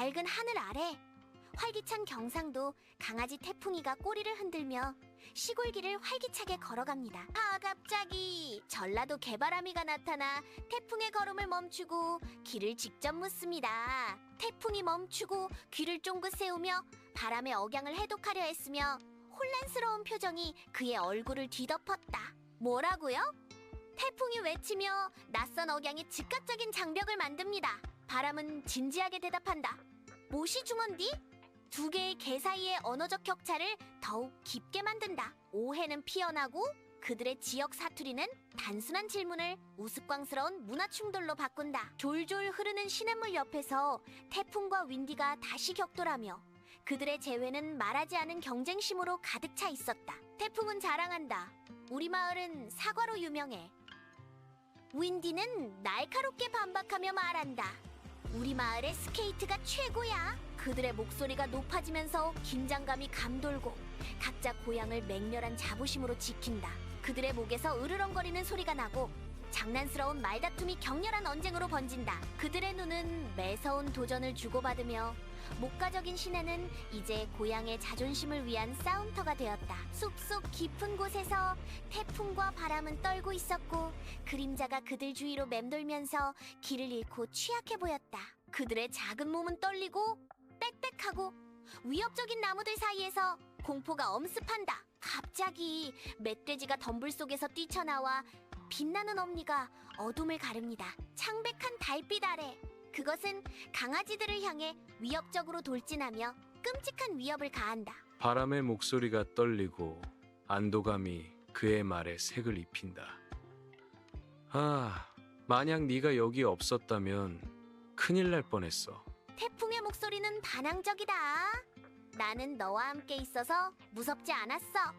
밝은 하늘 아래 활기찬 경상도 강아지 태풍이가 꼬리를 흔들며 시골길을 활기차게 걸어갑니다. 아 갑자기 전라도 개바람이가 나타나 태풍의 걸음을 멈추고 길을 직접 묻습니다. 태풍이 멈추고 귀를 쫑긋 세우며 바람의 억양을 해독하려 했으며 혼란스러운 표정이 그의 얼굴을 뒤덮었다. 뭐라고요? 태풍이 외치며 낯선 억양이 즉각적인 장벽을 만듭니다. 바람은 진지하게 대답한다. 못이 주먼디? 두 개의 개 사이의 언어적 격차를 더욱 깊게 만든다. 오해는 피어나고 그들의 지역 사투리는 단순한 질문을 우스꽝스러운 문화 충돌로 바꾼다. 졸졸 흐르는 시냇물 옆에서 태풍과 윈디가 다시 격돌하며 그들의 재회는 말하지 않은 경쟁심으로 가득 차 있었다. 태풍은 자랑한다. 우리 마을은 사과로 유명해. 윈디는 날카롭게 반박하며 말한다. 우리 마을의 스케이트가 최고야. 그들의 목소리가 높아지면서 긴장감이 감돌고 각자 고향을 맹렬한 자부심으로 지킨다. 그들의 목에서 으르렁거리는 소리가 나고 장난스러운 말다툼이 격렬한 언쟁으로 번진다. 그들의 눈은 매서운 도전을 주고받으며 목가적인 시내는 이제 고향의 자존심을 위한 싸움터가 되었다. 숲속 깊은 곳에서 태풍과 바람은 떨고 있었고 그림자가 그들 주위로 맴돌면서 길을 잃고 취약해 보였다. 그들의 작은 몸은 떨리고 빽빽하고 위협적인 나무들 사이에서 공포가 엄습한다. 갑자기 멧돼지가 덤불 속에서 뛰쳐나와 빛나는 엄니가 어둠을 가릅니다. 창백한 달빛 아래 그것은 강아지들을 향해 위협적으로 돌진하며 끔찍한 위협을 가한다. 바람의 목소리가 떨리고 안도감이 그의 말에 색을 입힌다. 아, 만약 네가 여기 없었다면 큰일 날 뻔했어. 태풍의 목소리는 반항적이다. 나는 너와 함께 있어서 무섭지 않았어.